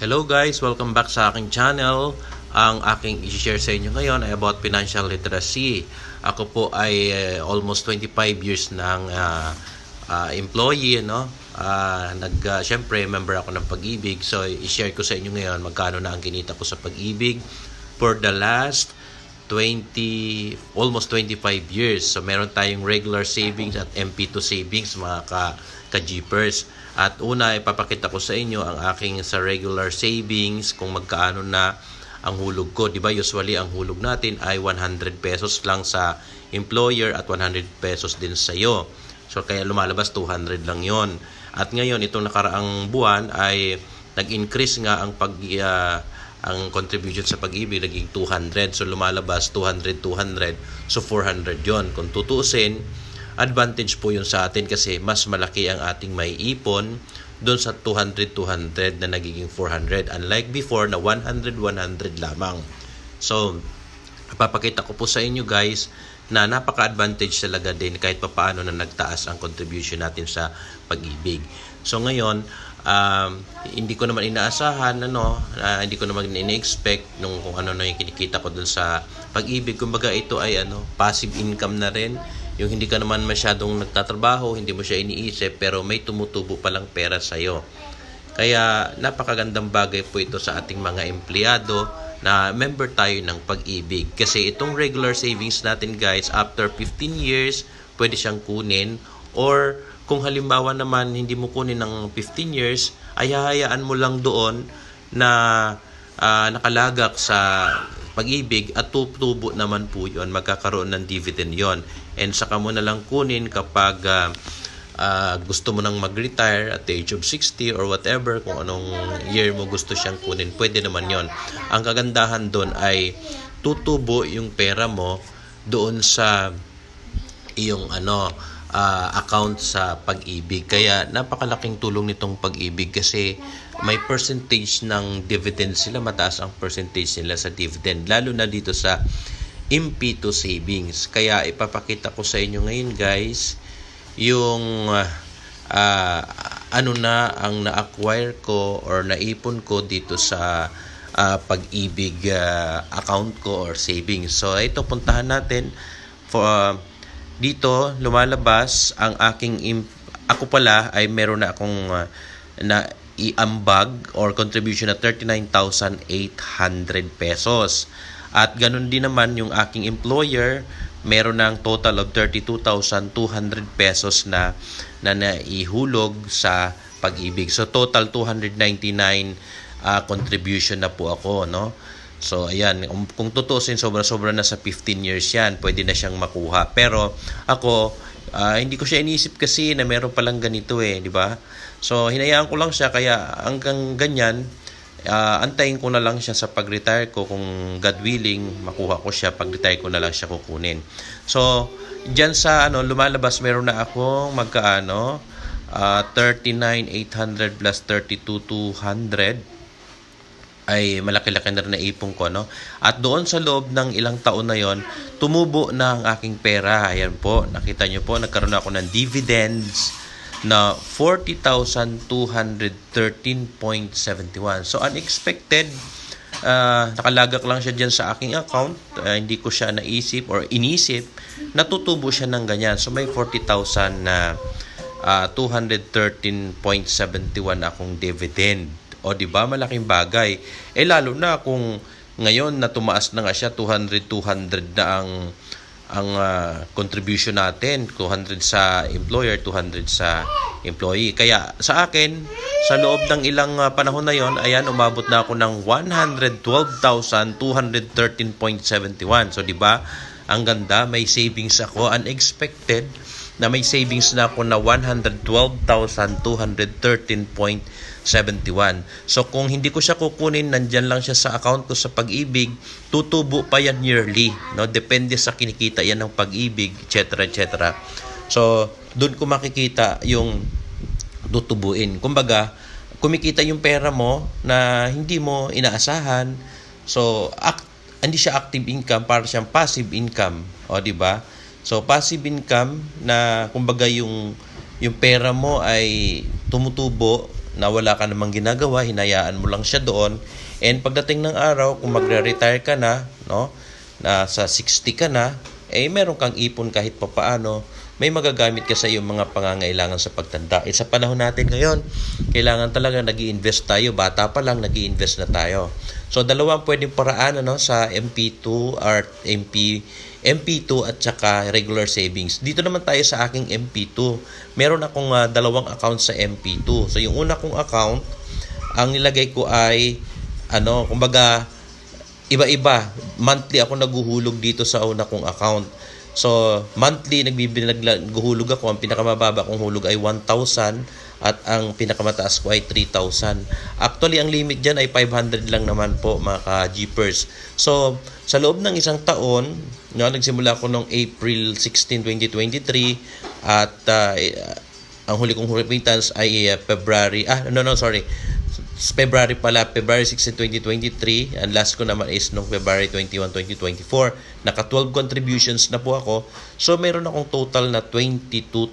Hello guys, welcome back sa aking channel. Ang aking i-share sa inyo ngayon ay about financial literacy. Ako po ay eh, almost 25 years ng ah, ah, employee, no? Ah, nag ah, syempre member ako ng Pag-ibig. So i-share ko sa inyo ngayon magkano na ang kinita ko sa Pag-ibig for the last 20 almost 25 years. So meron tayong regular savings at MP2 savings mga ka ka-jeepers. At una ipapakita ko sa inyo ang aking sa regular savings kung magkaano na ang hulog ko. 'Di ba? Usually ang hulog natin ay 100 pesos lang sa employer at 100 pesos din sa iyo. So kaya lumalabas 200 lang 'yon. At ngayon itong nakaraang buwan ay nag-increase nga ang pag ah, ang contribution sa pag-ibig naging 200 so lumalabas 200 200 so 400 yon kung tutuusin advantage po yun sa atin kasi mas malaki ang ating may ipon doon sa 200 200 na nagiging 400 unlike before na 100 100 lamang so papakita ko po sa inyo guys na napaka-advantage talaga din kahit papaano na nagtaas ang contribution natin sa pag-ibig. So ngayon, um, hindi ko naman inaasahan, ano, ah, hindi ko naman ini-expect nung kung ano na yung kinikita ko dun sa pag-ibig. Kumbaga ito ay ano, passive income na rin. Yung hindi ka naman masyadong nagtatrabaho, hindi mo siya iniisip, pero may tumutubo palang pera sa'yo. Kaya napakagandang bagay po ito sa ating mga empleyado na member tayo ng pag-ibig. Kasi itong regular savings natin guys, after 15 years, pwede siyang kunin. Or kung halimbawa naman hindi mo kunin ng 15 years, ay hahayaan mo lang doon na ah, nakalagak sa pag-ibig at tutubo naman po yon magkakaroon ng dividend yon and saka mo na lang kunin kapag ah, ah, gusto mo nang mag-retire at the age of 60 or whatever, kung anong year mo gusto siyang kunin, pwede naman yon. Ang kagandahan doon ay tutubo yung pera mo doon sa iyong ano ah, account sa pag-ibig. Kaya napakalaking tulong nitong pag-ibig kasi may percentage ng dividend sila, mataas ang percentage nila sa dividend, lalo na dito sa MP2 savings. Kaya ipapakita ko sa inyo ngayon guys, yung ah, ah, ano na ang na-acquire ko or naipon ko dito sa ah, pag-ibig ah, account ko or savings. So ito puntahan natin for ah, dito lumalabas ang aking im- ako pala ay meron na akong ah, na iambag or contribution na 39,800 pesos. At ganun din naman yung aking employer, meron ng total of 32,200 pesos na na naihulog sa pag-ibig. So total 299 ah, contribution na po ako, no? So ayan, kung, tutusin sobra-sobra na sa 15 years 'yan, pwede na siyang makuha. Pero ako ah, hindi ko siya inisip kasi na meron palang ganito eh, di ba? So hinayaan ko lang siya kaya hanggang ganyan ah, antayin ko na lang siya sa pag-retire ko kung God willing makuha ko siya pag-retire ko na lang siya kukunin. So diyan sa ano lumalabas meron na akong magkaano ah, 39,800 plus 32,200 ay malaki-laki na rin na ipon ko, no? At doon sa loob ng ilang taon na yon, tumubo na ang aking pera. Ayan po, nakita nyo po, nagkaroon ako ng dividends na 40,213.71. So, unexpected, ah, nakalagak lang siya dyan sa aking account. Ah, hindi ko siya naisip or inisip, natutubo siya ng ganyan. So, may 40,000 na ah, 213.71 akong dividend. O di ba? Malaking bagay. Eh lalo na kung ngayon na tumaas na nga siya 200 200 na ang ang ah, contribution natin. 200 sa employer 200 sa employee. Kaya sa akin sa loob ng ilang ah, panahon na yon ayan umabot na ako ng 112,213.71 so di ba? Ang ganda. May savings ako. Unexpected na may savings na ako na 112,213.71. So kung hindi ko siya kukunin, nandyan lang siya sa account ko sa pag-ibig, tutubo pa yan yearly. No? Depende sa kinikita yan ng pag-ibig, etc. etc. So doon ko makikita yung tutubuin. Kumbaga, kumikita yung pera mo na hindi mo inaasahan. So, act, hindi siya active income, para siyang passive income. O, di ba? So passive income na kumbaga yung yung pera mo ay tumutubo na wala ka namang ginagawa, hinayaan mo lang siya doon. And pagdating ng araw, kung magre-retire ka na, no, na sa 60 ka na, eh meron kang ipon kahit papaano, may magagamit ka sa iyong mga pangangailangan sa pagtanda. Eh, sa panahon natin ngayon, kailangan talaga nag invest tayo. Bata pa lang, nag invest na tayo. So, dalawang pwedeng paraan ano, sa MP2 or MP, MP2 at saka regular savings. Dito naman tayo sa aking MP2. Meron akong uh, dalawang account sa MP2. So, yung una kong account, ang nilagay ko ay, ano, kumbaga, iba-iba. Monthly ako naguhulog dito sa una kong account. So, monthly, nagbibinaghuhulog ako. Ang pinakamababa kong hulog ay 1,000 at ang pinakamataas ko ay 3,000. Actually, ang limit dyan ay 500 lang naman po mga ka-jeepers. So, sa loob ng isang taon, no, nagsimula ako noong April 16, 2023 at uh, ang huli kong remittance ay uh, February, ah, no, no, sorry, February pala, February 16, 2023. And last ko naman is noong February 21, 2024. Naka 12 contributions na po ako. So, meron akong total na 22,000.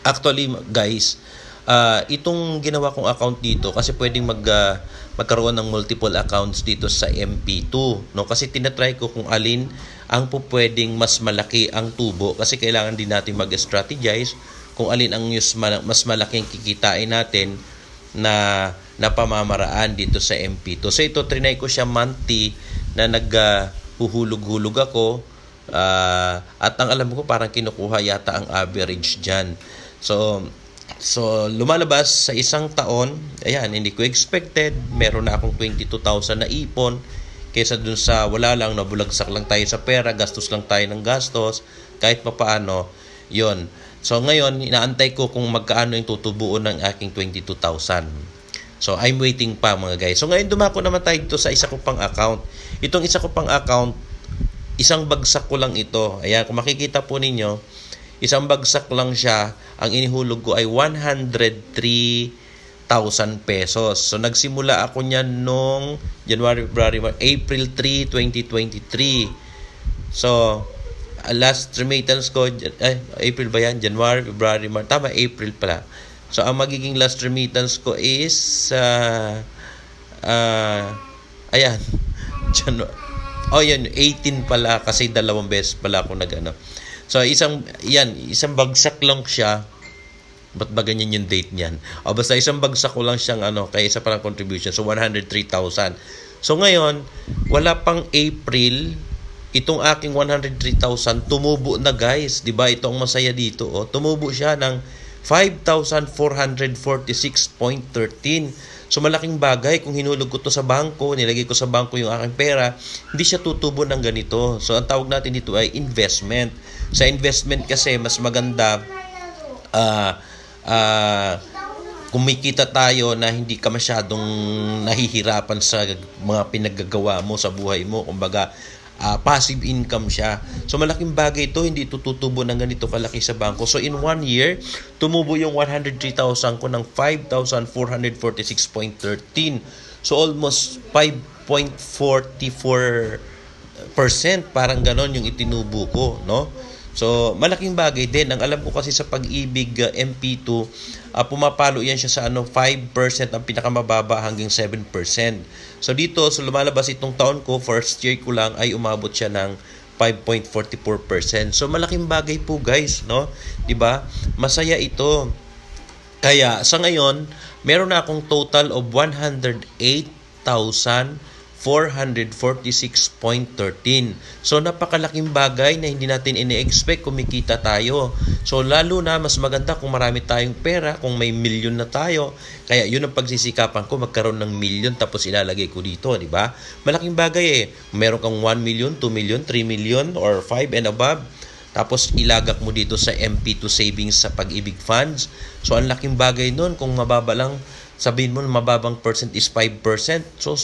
Actually, guys, uh, itong ginawa kong account dito kasi pwedeng mag, uh, magkaroon ng multiple accounts dito sa MP2. No? Kasi tinatry ko kung alin ang pwedeng mas malaki ang tubo kasi kailangan din natin mag-strategize kung alin ang mas malaking kikitain natin na na pamamaraan dito sa MP2. So ito trinay ko siya monthly na naghuhulog-hulog uh, ako uh, at ang alam ko parang kinukuha yata ang average diyan. So so lumalabas sa isang taon, ayan, hindi ko expected, meron na akong 22,000 na ipon kaysa dun sa wala lang nabulagsak lang tayo sa pera, gastos lang tayo ng gastos, kahit papaano, 'yon So ngayon, inaantay ko kung magkaano yung tutubuo ng aking 22,000. So I'm waiting pa mga guys. So ngayon dumako naman tayo dito sa isa ko pang account. Itong isa ko pang account, isang bagsak ko lang ito. Ayan, kung makikita po ninyo, isang bagsak lang siya. Ang inihulog ko ay 103,000 pesos. So nagsimula ako niyan nung January, February, April 3, 2023. So last remittance ko, eh, April ba yan? January, February, March. Tama, April pala. So, ang magiging last remittance ko is, uh, uh, ayan, January, oh yan, 18 pala kasi dalawang beses pala ako nag ano. So, isang, yan, isang bagsak lang siya. Ba't ba ganyan yung date niyan? O, basta isang bagsak ko lang siyang ano, kaya isa parang contribution. So, 103,000. So, ngayon, wala pang April, itong aking 103,000 tumubo na guys, 'di ba? Ito ang masaya dito, oh. Tumubo siya ng 5,446.13. So malaking bagay kung hinulog ko to sa bangko, nilagay ko sa bangko yung aking pera, hindi siya tutubo ng ganito. So ang tawag natin dito ay investment. Sa investment kasi mas maganda uh, uh, kumikita tayo na hindi ka masyadong nahihirapan sa mga pinaggagawa mo sa buhay mo. Kumbaga, uh, passive income siya. So malaking bagay ito, hindi ito tutubo ng ganito kalaki sa bangko. So in one year, tumubo yung 103,000 ko ng 5,446.13. So almost 5.44 parang ganon yung itinubo ko, no? So, malaking bagay din. Ang alam ko kasi sa pag-ibig uh, MP2, uh, pumapalo yan siya sa ano, 5% ang pinakamababa hanggang 7%. So, dito, so lumalabas itong taon ko, first year ko lang, ay umabot siya ng 5.44%. So, malaking bagay po guys, no? 'Di ba Masaya ito. Kaya, sa ngayon, meron na akong total of 108,000 446.13. So napakalaking bagay na hindi natin ini-expect kumikita tayo. So lalo na mas maganda kung marami tayong pera, kung may milyon na tayo. Kaya yun ang pagsisikapan ko magkaroon ng milyon tapos ilalagay ko dito, di ba? Malaking bagay eh. Meron kang 1 million, 2 million, 3 million or 5 and above. Tapos ilagak mo dito sa MP2 savings sa pag-ibig funds. So ang laking bagay nun kung mababa lang sabihin mo mababang percent is 5%. So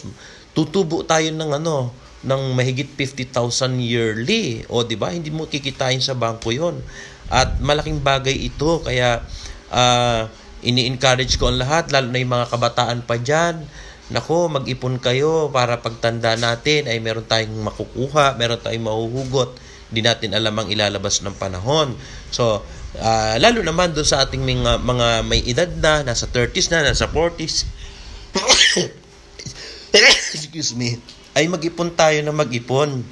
tutubo tayo ng ano, ng mahigit 50,000 yearly. O, di ba? Hindi mo kikitain sa bangko yon At malaking bagay ito. Kaya, uh, ini-encourage ko ang lahat, lalo na yung mga kabataan pa dyan. Nako, mag-ipon kayo para pagtanda natin ay meron tayong makukuha, meron tayong mahuhugot. Hindi natin alam ang ilalabas ng panahon. So, Ah, lalo naman doon sa ating mga, mga may edad na, nasa 30s na, nasa 40s. Excuse me. Ay mag-ipon tayo na mag-ipon.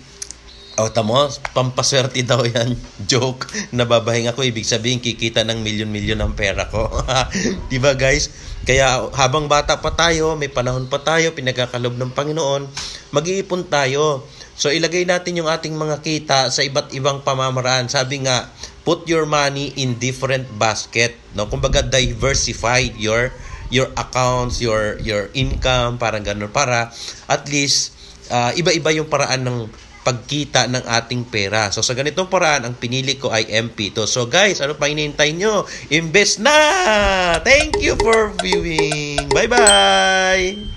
O, tamo, pampaswerte daw yan. Joke. Nababahinga ko, ibig sabihin, kikita ng milyon-milyon ang pera ko. di ba guys? Kaya habang bata pa tayo, may panahon pa tayo, pinagkakalob ng Panginoon, mag-iipon tayo. So ilagay natin yung ating mga kita sa iba't ibang pamamaraan. Sabi nga, put your money in different basket. No? Kumbaga diversify your your accounts, your your income, parang ganun para at least ah, iba-iba yung paraan ng pagkita ng ating pera. So sa ganitong paraan, ang pinili ko ay MP2. So guys, ano pa hinihintay nyo? Invest na! Thank you for viewing! Bye-bye!